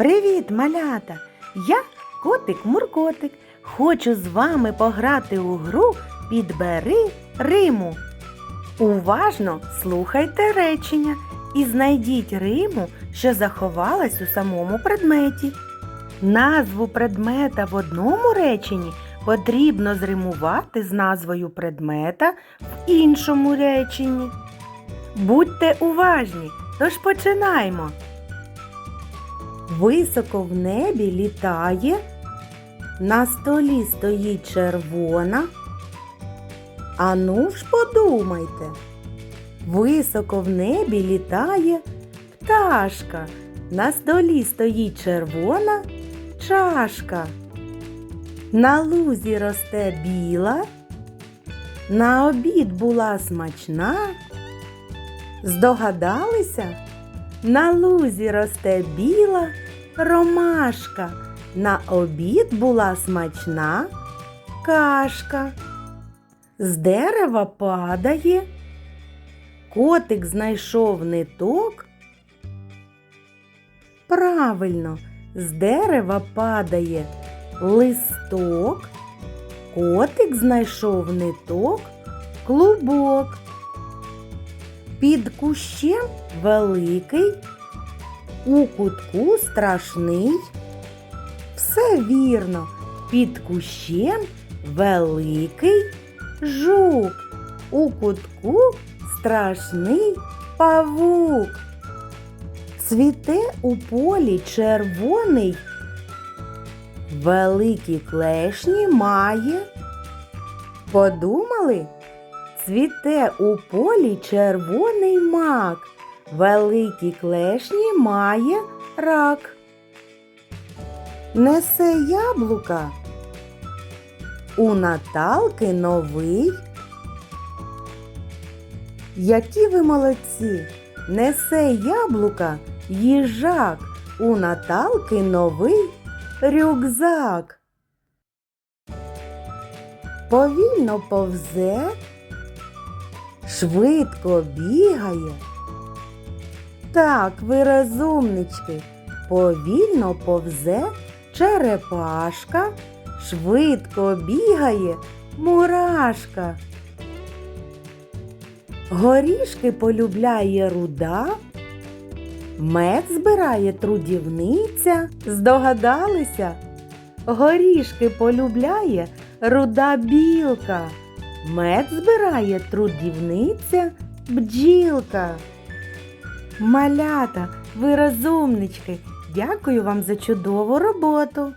Привіт, малята! Я котик Муркотик. Хочу з вами пограти у гру Підбери Риму. Уважно слухайте речення і знайдіть Риму, що заховалась у самому предметі. Назву предмета в одному реченні потрібно зримувати з назвою предмета в іншому реченні. Будьте уважні, тож починаємо. Високо в небі літає, на столі стоїть червона. Ану ж подумайте. Високо в небі літає пташка, на столі стоїть червона чашка. На лузі росте біла, на обід була смачна. Здогадалися? На лузі росте біла ромашка. На обід була смачна кашка. З дерева падає. Котик знайшов ниток. Правильно, з дерева падає листок. Котик знайшов ниток, клубок. Під кущем великий, у кутку страшний. Все вірно, під кущем великий жук, у кутку страшний павук. Цвіте у полі червоний, великі клешні має. Подумали? Цвіте у полі червоний мак, великі клешні має рак. Несе яблука. У Наталки новий. Які ви молодці! Несе яблука їжак. У Наталки новий рюкзак. Повільно повзе, швидко бігає. Так, ви розумнички, повільно повзе черепашка, швидко бігає мурашка. Горішки полюбляє руда, мед збирає трудівниця. Здогадалися? Горішки полюбляє руда білка, мед збирає трудівниця бджілка. Малята, ви розумнички. Дякую вам за чудову роботу.